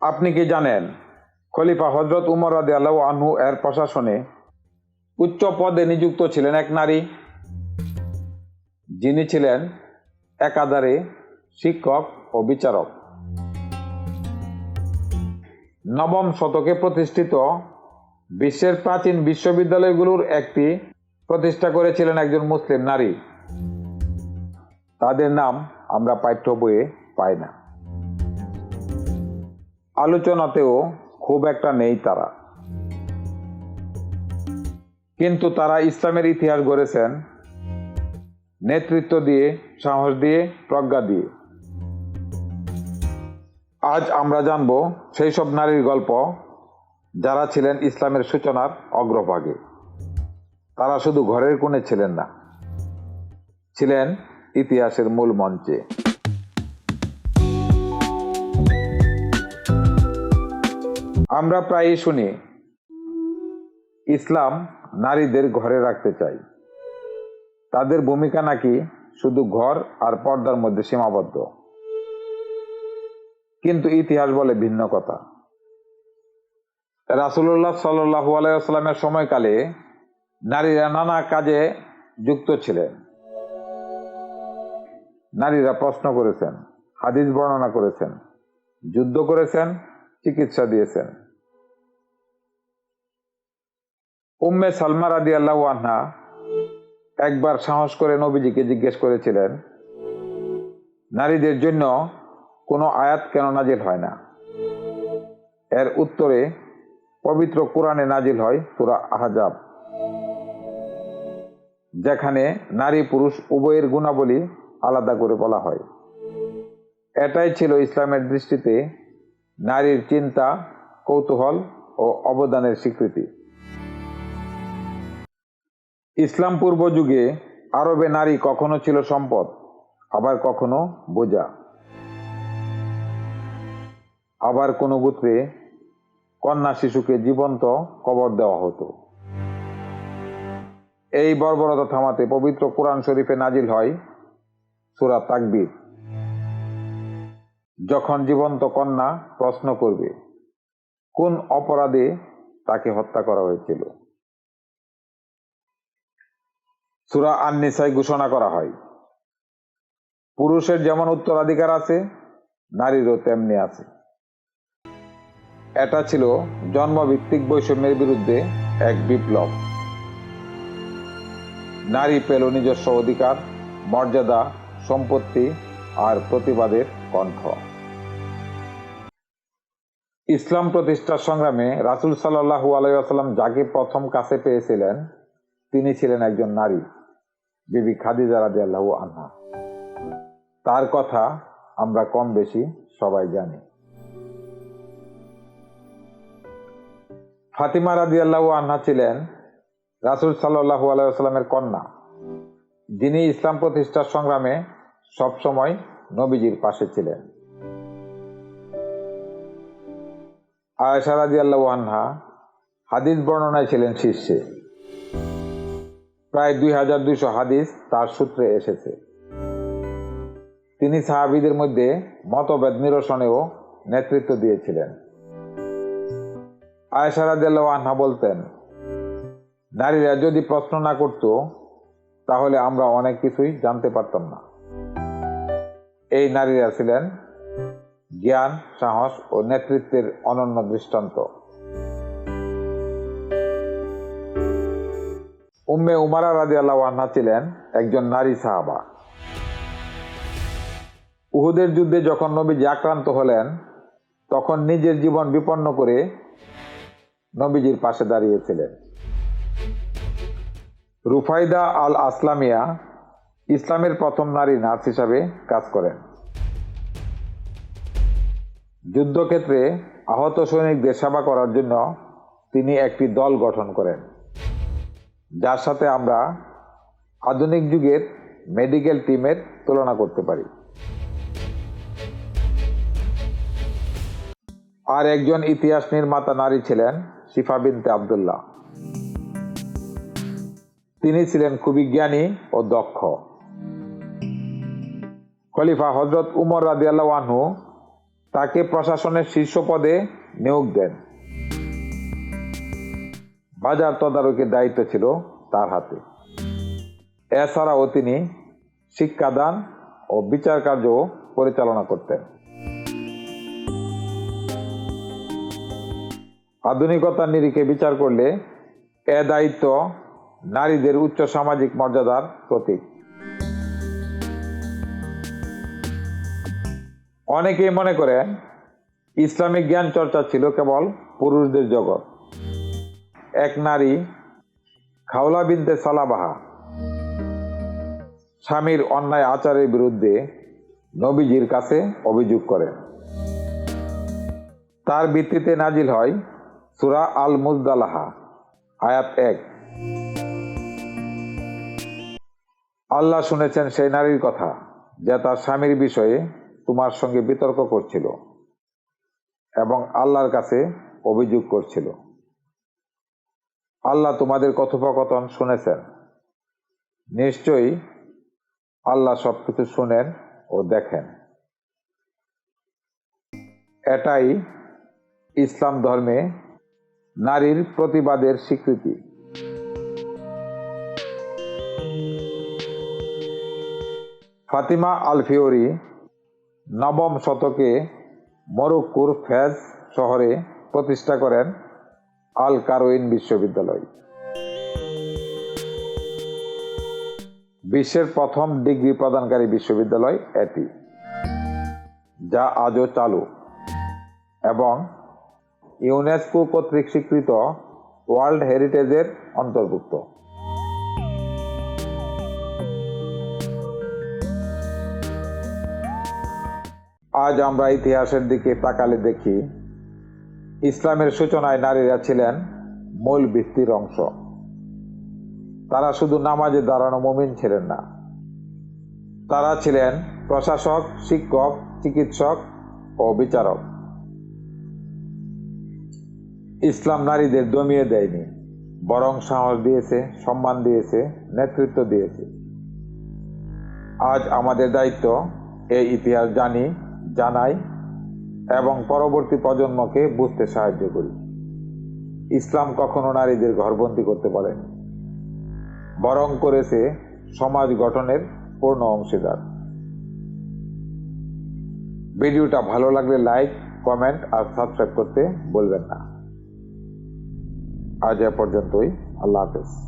আপনি কি জানেন, খলিফা হজরত উমর রাদে আল্লাহ আনহু এর প্রশাসনে উচ্চ পদে নিযুক্ত ছিলেন এক নারী। যিনি ছিলেন একাধারে শিক্ষক ও বিচারক। নবম শতকে প্রতিষ্ঠিত বিশ্বের প্রাচীন বিশ্ববিদ্যালয়গুলোর একটি প্রতিষ্ঠা করেছিলেন একজন মুসলিম নারী। তাদের নাম আমরা পাঠ্য বইয়ে পাই না। আলোচনাতেও খুব একটা নেই তারা। কিন্তু তারা ইসলামের ইতিহাস গড়েছেন, নেতৃত্ব দিয়ে, সাহস দিয়ে, প্রজ্ঞা দিয়ে। আজ আমরা জানব সেই সব নারীর গল্প যারা ছিলেন ইসলামের সূচনার অগ্রভাগে। তারা শুধু ঘরের কোণে ছিলেন না, ছিলেন ইতিহাসের মূল মঞ্চে। আমরা প্রায়ই শুনি, ইসলাম নারীদের ঘরে রাখতে চাই। তাদের ভূমিকা নাকি শুধু ঘর আর পর্দার মধ্যে সীমাবদ্ধ? কিন্তু ইতিহাস বলে ভিন্ন কথা। রাসুল্লাহ সাল্লু আলাইসাল্লামের সময়কালে নারীরা নানা কাজে যুক্ত ছিলেন। নারীরা প্রশ্ন করেছেন, হাদিস বর্ণনা করেছেন, যুদ্ধ করেছেন চিকিৎসা দিয়েছেন। উম্মে সালমা রাদি আল্লাহ আনহা একবার সাহস করে নবীজিকে জিজ্ঞেস করেছিলেন, নারীদের জন্য কোনো আয়াত কেন নাজিল হয় না? এর উত্তরে, পবিত্র কোরআনে নাজিল হয় সুরা আহজাব, যেখানে নারী পুরুষ উভয়ের গুণাবলী আলাদা করে বলা হয়। এটাই ছিল ইসলামের দৃষ্টিতে নারীর চিন্তা, কৌতূহল ও অবদানের স্বীকৃতি। ইসলাম পূর্ব যুগে আরবে নারী কখনো ছিল সম্পদ, আবার কখনো বোঝা। আবার কোনো গোত্রে কন্যা শিশুকে জীবন্ত কবর দেওয়া হতো। এই বর্বরতা থামাতে পবিত্র কোরআন শরীফে নাজিল হয় সুরা তাকবির। যখন জীবন্ত কন্যা প্রশ্ন করবে, কোন অপরাধে তাকে হত্যা করা হয়েছিল? সুরা আননিসাই ঘোষণা করা হয়, পুরুষের যেমন উত্তরাধিকার আছে, নারীরও তেমনি আছে। এটা ছিল জন্মভিত্তিক বৈষম্যের বিরুদ্ধে এক বিপ্লব। নারী পেল নিজস্ব অধিকার, মর্যাদা, সম্পত্তি আর প্রতিবাদের কণ্ঠ। ইসলাম প্রতিষ্ঠার সংগ্রামে রাসুল সাল্লাহু আলাইসাল্লাম যাকে প্রথম কাছে পেয়েছিলেন, তিনি ছিলেন একজন নারী, বিবি খাদিজা রাজি আল্লাহ আনহা। তার কথা আমরা কম বেশি সবাই জানি। ফাতিমা রাজি আল্লাহ আনহা ছিলেন রাসুল সাল্লাহু আলাইসাল্লামের কন্যা, যিনি ইসলাম প্রতিষ্ঠার সংগ্রামে সবসময় নবীজির পাশে ছিলেন। আয়সা রাজি আল্লাহ আনহা হাদিস বর্ণনায় ছিলেন শীর্ষে। প্রায় দুই হাজার দুইশো হাদিস তার সূত্রে এসেছে। তিনি সাহাবিদের মধ্যে মতভেদ নিরসনেও নেতৃত্ব দিয়েছিলেন। আয়সা রাদিয়াল্লাহু আনহা বলতেন, নারীরা যদি প্রশ্ন না করত, তাহলে আমরা অনেক কিছুই জানতে পারতাম না। এই নারীরা ছিলেন জ্ঞান, সাহস ও নেতৃত্বের অনন্য দৃষ্টান্ত। উম্মে উমারা রাজি আল্লাহ ছিলেন একজন নারী সাহাবা। উহুদের যুদ্ধে যখন নবীজি আক্রান্ত হলেন, তখন নিজের জীবন বিপন্ন করে নবীজির পাশে দাঁড়িয়েছিলেন। রুফাইদা আল আসলামিয়া ইসলামের প্রথম নারী নার্স হিসাবে কাজ করেন। যুদ্ধক্ষেত্রে আহত সৈনিকদের সেবা করার জন্য তিনি একটি দল গঠন করেন। যার সাথে আমরা আধুনিক যুগের মেডিকেল টিমের তুলনা করতে পারি। আর একজন ইতিহাস নির্মাতা নারী ছিলেন শিফা বিনতে আবদুল্লাহ। তিনি ছিলেন খুবই জ্ঞানী ও দক্ষ। খলিফা হজরত উমর রাদিয়াল্লাহ আনহু তাকে প্রশাসনের শীর্ষ পদে নিয়োগ দেন। বাজার তদারকির দায়িত্ব ছিল তার হাতে। এছাড়াও তিনি শিক্ষাদান ও বিচার কার্য পরিচালনা করতেন। আধুনিকতার নিরিখে বিচার করলে এ দায়িত্ব নারীদের উচ্চ সামাজিক মর্যাদার প্রতীক। অনেকেই মনে করেন ইসলামিক জ্ঞান চর্চা ছিল কেবল পুরুষদের জগৎ। এক নারী, খাওলা বিনতে সালাবাহা, স্বামীর অন্যায় আচারের বিরুদ্ধে নবীজির কাছে অভিযোগ করেন। তার ভিত্তিতে নাজিল হয় সুরা আল মুজদালাহা আয়াত এক। আল্লাহ শুনেছেন সেই নারীর কথা, যে তার স্বামীর বিষয়ে তোমার সঙ্গে বিতর্ক করছিল এবং আল্লাহর কাছে অভিযোগ করছিল। আল্লাহ তোমাদের কথোপকথন শুনেছেন। নিশ্চয়ই আল্লাহ সবকিছু শুনেন ও দেখেন। এটাই ইসলাম ধর্মে নারীর প্রতিবাদের স্বীকৃতি। ফাতিমা আল ফিওরি নবম শতকে মরক্কুর ফেজ শহরে প্রতিষ্ঠা করেন আল কারোইন বিশ্ববিদ্যালয়। বিশ্বের প্রথম ডিগ্রি প্রদানকারী বিশ্ববিদ্যালয় এটি, যা আজও চালু এবং ইউনেস্কো কর্তৃক স্বীকৃত ওয়ার্ল্ড হেরিটেজের অন্তর্ভুক্ত। আজ আমরা ইতিহাসের দিকে তাকালে দেখি, ইসলামের সূচনায় নারীরা ছিলেন মূল ভিত্তির অংশ। তারা শুধু নামাজে দাঁড়ানো মমিন ছিলেন না। তারা ছিলেন প্রশাসক, শিক্ষক, চিকিৎসক ও বিচারক। ইসলাম নারীদের দমিয়ে দেয়নি, বরং সাহস দিয়েছে, সম্মান দিয়েছে, নেতৃত্ব দিয়েছে। আজ আমাদের দায়িত্ব এই ইতিহাস জানি জানাই এবং পরবর্তী প্রজন্মকে বুঝতে সাহায্য করি। ইসলাম কখনো নারীদের ঘরবন্দি করতে পারেনি বরং করেছে সমাজ গঠনের পূর্ণ অংশীদার। ভিডিওটা ভালো লাগলে লাইক, কমেন্ট আর সাবস্ক্রাইব করতে বলবেন না। আজ এ পর্যন্তই। আল্লাহ হাফেজ।